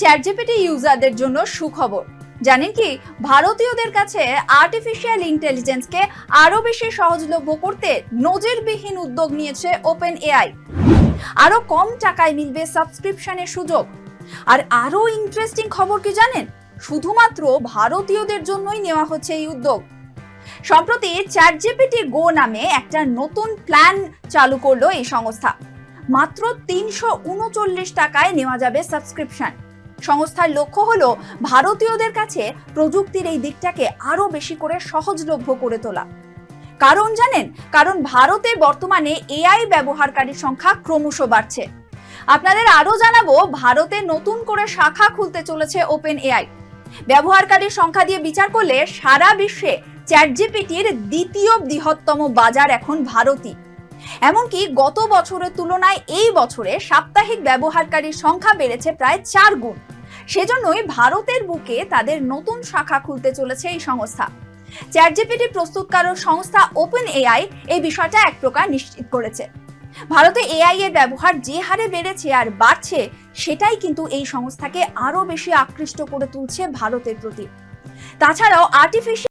ChatGPT ইউজারদের জন্য সুখবর। জানেন কি, ভারতীয়দের কাছে আর্টিফিশিয়াল ইন্টেলিজেন্সকে আরও বেশি সহজলভ্য করতে নজিরবিহীন উদ্যোগ নিয়েছে ওপেন এআই আরও কম টাকায় মিলবে সাবস্ক্রিপশনের সুযোগ। আর আরও ইন্টারেস্টিং খবর কি জানেন? শুধুমাত্র ভারতীয়দের জন্যই নেওয়া হচ্ছে এই উদ্যোগ। সম্প্রতি চ্যাটজিপিটি গো নামে একটা নতুন প্ল্যান চালু করল এই সংস্থা। মাত্র তিনশো উনচল্লিশ টাকায় নেওয়া যাবে সাবস্ক্রিপশন সংস্থার লক্ষ্য হল ভারতীয়দের কাছে প্রযুক্তির এই দিকটাকে আরও বেশি করে সহজলভ্য করে তোলা। কারণ জানেন? কারণ ভারতে বর্তমানে এআই ব্যবহারকারীর সংখ্যা ক্রমশ বাড়ছে। আপনাদের আরও জানাব, ভারতে নতুন করে শাখা খুলতে চলেছে ওপেন এআই ব্যবহারকারীর সংখ্যা দিয়ে বিচার করলে সারা বিশ্বে চ্যাটজিপিটির দ্বিতীয় বৃহত্তম বাজার এখন ভারতই। এমনকি গত বছরের তুলনায় এই বছরে সাপ্তাহিক ব্যবহারকারীর সংখ্যা বেড়েছে প্রায় চার গুণ। সেজন্যই ভারতের বুকে তাদের নতুন শাখা খুলতে চলেছে এই সংস্থা। চ্যাটজিপিটি প্রস্তুতকারক সংস্থা ওপেন এআই এই বিষয়টা এক প্রকার নিশ্চিত করেছে। ভারতে এআই এর ব্যবহার যে হারে বেড়েছে আর বাড়ছে, সেটাই কিন্তু এই সংস্থাকে আরও বেশি আকৃষ্ট করে তুলছে ভারতের প্রতি। তাছাড়াও আর্টিফিশিয়াল